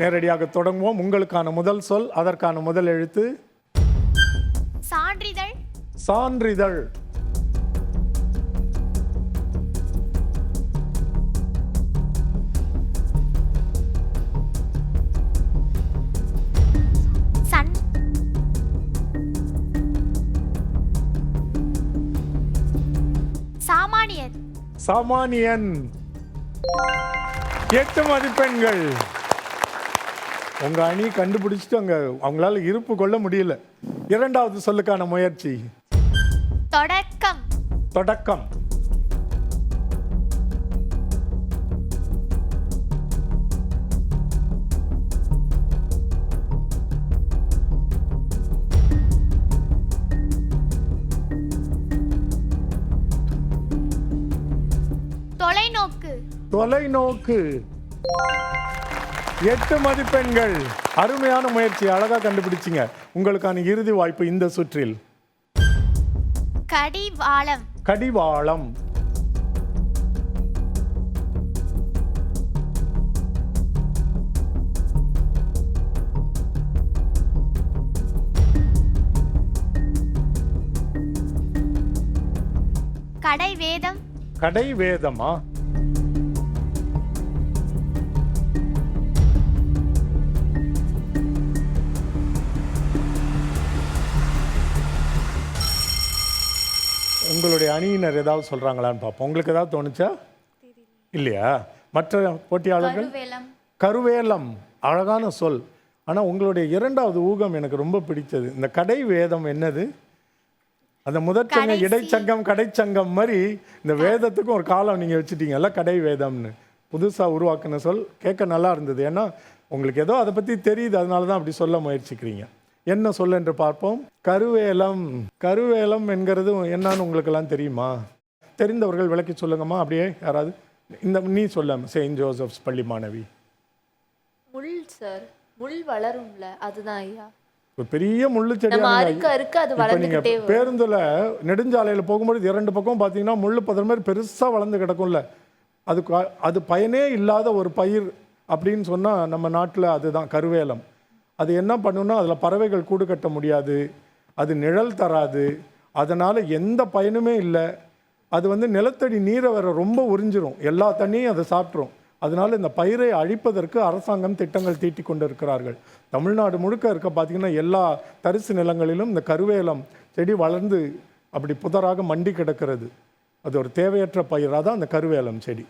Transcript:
நேரடியாக தொடங்குவோம். உங்களுக்கான முதல் சொல் அதற்கான முதல் எழுத்து. சான்றிதழ். சான்றிதழ். சன். சாமானியர். சாமானியன். எட்டு மதிப்பெண்கள். உங்க அணி கண்டுபிடிச்சிட்டு அங்க அவங்களால இருப்பு கொள்ள முடியல. இரண்டாவது சொல்லுக்கான முயற்சி. தொடக்கம். தொடக்கம். தொலைநோக்கு. தொலைநோக்கு. எட்டு மதிப்பெண்கள். அருமையான முயற்சி. அழகா கண்டுபிடிச்சிங்க. உங்களுக்கான இறுதி வாய்ப்பு இந்த சுற்றில். கடிவாளம். கடிவாளம். கடை வேதம் உங்களுடைய அணியினர் ஏதாவது சொல்றாங்களான்னு பார்ப்போம். உங்களுக்கு ஏதாவது தோணுச்சா? இல்லையா? மற்ற போட்டியாளர்கள்? கருவேலம். அழகான சொல். ஆனால் உங்களுடைய இரண்டாவது ஊகம் எனக்கு ரொம்ப பிடிச்சது. இந்த கடை வேதம் என்னது? அந்த முதற்சங்கம். இடைச்சங்கம் கடைச்சங்கம் மாதிரி இந்த வேதத்துக்கும் ஒரு காலம் நீங்கள் வச்சுட்டீங்கல்ல கடை வேதம்னு. புதுசாக உருவாக்குன சொல். கேட்க நல்லா இருந்தது. ஏன்னா உங்களுக்கு ஏதோ அதை பற்றி தெரியுது. அதனால தான் அப்படி சொல்ல முயற்சிக்கிறீங்க. என்ன சொல் என்று பார்ப்போம். கருவேலம் கருவேலம் என்கிறது என்னன்னு உங்களுக்கெல்லாம் தெரியுமா? தெரிந்தவர்கள் விளக்கி சொல்லுங்கம்மா அப்படியே யாராவது. இந்த நீ சொல்ல செயின்ட் ஜோசப்ஸ் பள்ளி மாணவி. முள் சார் முள் வளரும்ல அதுதான் ஐயா. ஒரு பெரிய முள்ளு செடி பேருந்துல நெடுஞ்சாலையில போகும்போது இரண்டு பக்கம் பார்த்தீங்கன்னா முள்ளு பதற மாதிரி பெருசா வளர்ந்து கிடக்கும்ல. அது அது பயனே இல்லாத ஒரு பயிர் அப்படின்னு சொன்னா நம்ம நாட்டுல அதுதான் கருவேலம். அது என்ன பண்ணுன்னா அதில் பறவைகள் கூடு கட்ட முடியாது. அது நிழல் தராது. அதனால் எந்த பயனுமே இல்லை. அது வந்து நிலத்தடி நீரை வர ரொம்ப உறிஞ்சிரும். எல்லா தண்ணியும் அதை சாப்பிட்ரும் அதனால் இந்த பயிரை அழிப்பதற்கு அரசாங்கம் திட்டங்கள் தீட்டி கொண்டு இருக்கிறார்கள் தமிழ்நாடு முழுக்க இருக்க பார்த்தீங்கன்னா எல்லா தரிசு நிலங்களிலும் இந்த கருவேலம் செடி வளர்ந்து அப்படி புதராக மண்டி கிடக்கிறது. அது ஒரு தேவையற்ற பயிராக தான் அந்த கருவேலம் செடி.